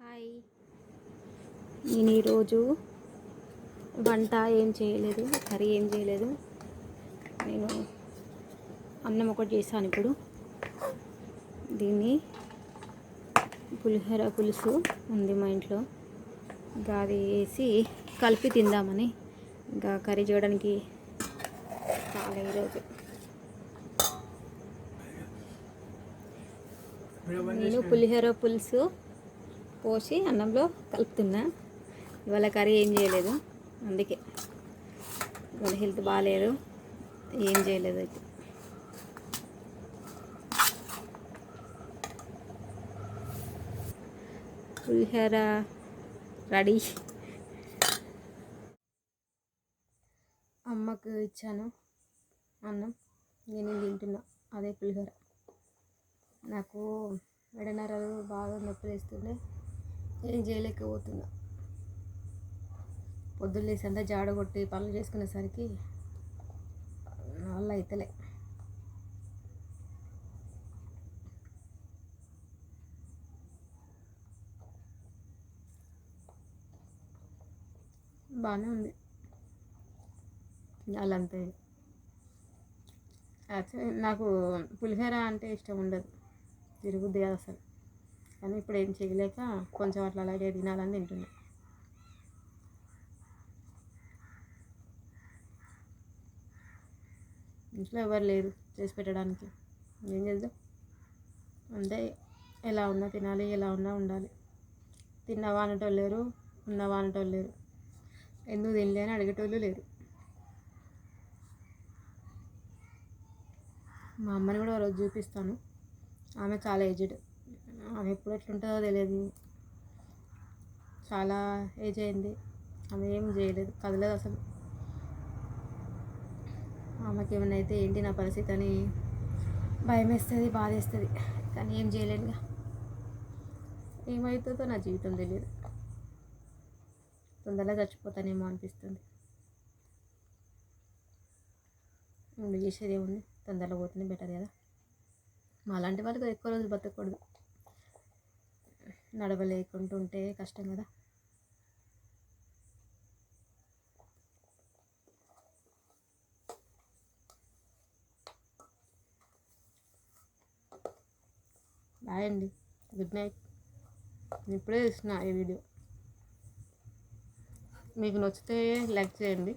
Hi. నేను ఈరోజు వంట ఏం చేయలేదు కర్రీ ఏం చేయలేదు. నేను అన్నం ఒకటి చేశాను ఇప్పుడు. దీన్ని పులిహోర పులుసు ఉంది మా ఇంట్లో. ఇంకా అది వేసి కలిపి తిందామని ఇంకా కర్రీ చేయడానికి చాలా ఈరోజు. నేను పులిహోర పులుసు పోసి అన్నంలో కలుపుతున్నా. ఇవాళ కర్రీ ఏం చేయలేదు. అందుకే ఇవాళ హెల్త్ బాగాలేదు ఏం చేయలేదు అయితే. పులిహోర రెడీ. అమ్మకు ఇచ్చాను అన్నం. నేను తింటున్నా అదే పులిహోర. నాకు మెడనరలు బాగా నొప్పి వేస్తుండే ఏం చేయలేకపోతున్నా పొద్దున్న లేసి అంతా జాడ కొట్టి పనులు చేసుకునేసరికి వాళ్ళు వల్ల అయితలే. బాగానే ఉంది. వాళ్ళంతే యాక్చువల్లీ నాకు పులిహోర అంటే ఇష్టం ఉండదు. తిరుగుద్ది కాదు అసలు. కానీ ఇప్పుడు ఏం చేయలేక కొంచెం అట్లా అలాగే తినాలని తింటున్నా. ఇంట్లో ఎవరు లేరు చేసి పెట్టడానికి. ఏం చేద్దాం? అంటే ఎలా ఉన్నా తినాలి ఎలా ఉన్నా ఉండాలి. తిన్నవా అనేటోళ్ళు లేరు ఉన్నవా అనేటోళ్ళు లేరు. ఎందుకు తినలే అని అడిగేటోళ్ళు లేరు. మా అమ్మని కూడా రోజు చూపిస్తాను. ఆమె చాలా ఏజ్డ్. ఆమె ఎప్పుడు ఎట్లుంటుందో తెలియదు. చాలా ఏజ్ అయింది. ఆమె ఏం చేయలేదు కదలేదు అసలు. ఆమెకి ఏమైనా అయితే ఏంటి నా పరిస్థితి అని భయం వేస్తుంది బాధ వేస్తుంది. కానీ ఏం చేయలేనుగా ఏమవుతుందో నా జీవితం తెలియదు. తొందరగా చచ్చిపోతానేమో అనిపిస్తుంది. చేసేది ఏముంది? తొందరగా పోతుంది బెటర్ కదా. మా అలాంటి వాళ్ళకి ఎక్కువ రోజులు బతకూడదు. నడవలేకుంటుంటే కష్టం కదా. బాయ్ అండి. గుడ్ నైట్ నేను ఇప్పుడే చూసిన ఈ వీడియో. మీకు నచ్చితే లైక్ చేయండి.